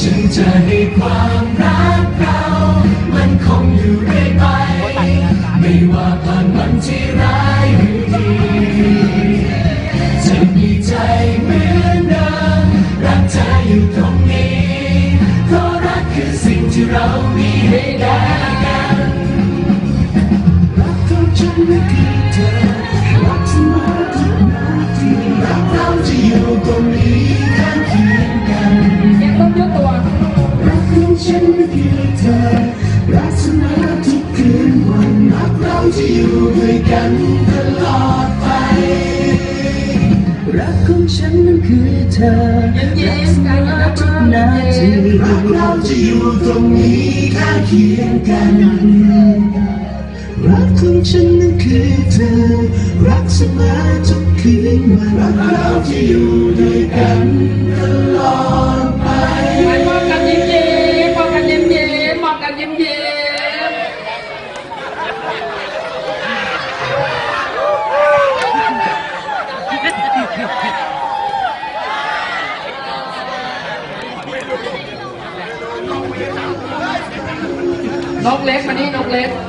ฉันจะให้ความรักเรามันคงอยู่เรื่อยไป ไม่ว่าผ่านวันที่ร้ายหรือดีจะมีใจเหมือนเดิมรักเธออยู่ตรงนี้เพราะรักคือสิ่งที่เรามีให้กันรักของฉันไม่คือเธอ ตรงนี้ข้างเคียงกันยังต้องยกตัว รักของฉันไม่คือเธอ รักเสมอทุกคืนวันรักเราจะอยู่ด้วยกันตลอดไป รักของฉันนั้นคือเธอเย็นๆใจเย็นทุกนาทีรักเราจะอยู่ตรงนี้ข้างเคียงกัน รักของฉันนั้นคือเธอ รัก รักเราจะอยู่ด้วยกันตลอดไปมองกันยิ้มยิ้มมองกันยิ้มยิ้มมองกันยิ้มยิ้มนกเล็กมานี่นกเล็ก